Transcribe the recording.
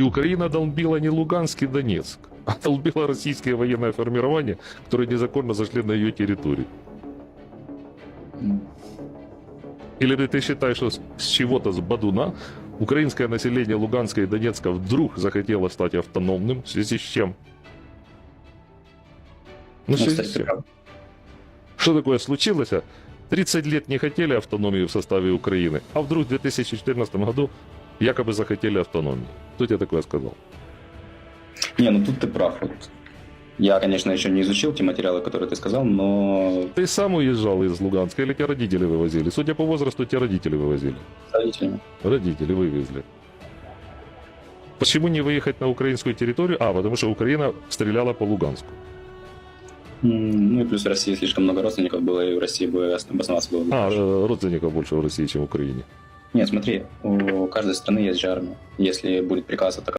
И Украина долбила не Луганск и Донецк, а долбила российские военные формирования, которые незаконно зашли на ее территорию. Или ты считаешь, что с чего-то с Бадуна украинское население Луганска и Донецка вдруг захотело стать автономным, в связи с чем? Ну, в Ну, связи с чем? Что такое случилось? 30 лет не хотели автономии в составе Украины, а вдруг в 2014 году якобы захотели автономии. Кто тебе такое сказал? Не, ну тут ты прав. Вот. Я, конечно, еще не изучил те материалы, которые ты сказал, но Ты сам уезжал из Луганска или тебя родители вывозили? Судя по возрасту, тебя родители вывозили. с родителями. Родители вывезли. Почему не выехать на украинскую территорию? А, потому что Украина стреляла по Луганску. Ну и плюс в России слишком много родственников было, и в России бы ос- обосноваться было бы. А, проще. э, родственников больше в России, чем в Украине. Нет, смотри, у каждой страны есть же армия. Если будет приказ атаковать